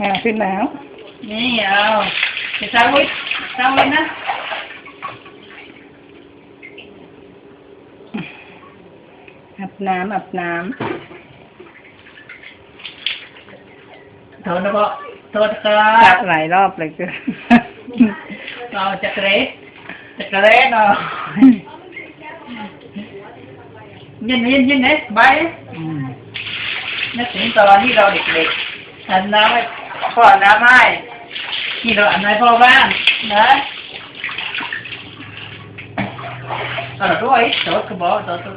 อ่าขึ้นแล้ว นี่เอาจะสร้างไว้สร้างไว้นะอาบน้ำอาบน้โทษนะพ่อโทษครัำอาบบหลายรอบเลยคือเอาจักรเรสจักรเรสเนาะยินยินยินเนี่ยไปอืมนึกถึงตอนที่เราเด็กๆอันน้ำให้ พ่อน้ำให้ที่เราอันให้พ่อบ้านนะเอาละด้วยต๊ะกระบอกต๊ะโต๊ะ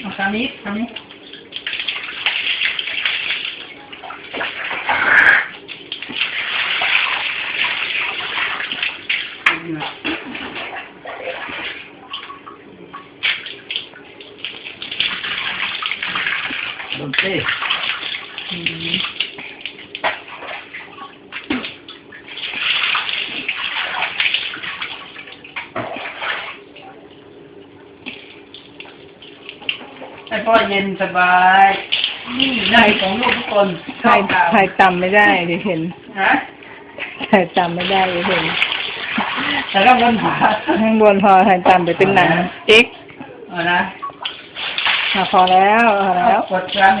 เอาทางนี้ทางนี้โดนเต้อืม ให้พ่อเย็นสบายนี่ในของลูกทุกคนชถ่าอยบข่าวถ่ายจำไม่ได้ดิเห็นฮะถ่ายจำไม่ได้ดิเห็นแต่ก็มันหาข้างบนพอถ่ายจำไปเป็นหนังจิ๊กเอานะ อะพอแล้วพอแล้ว กดร้าน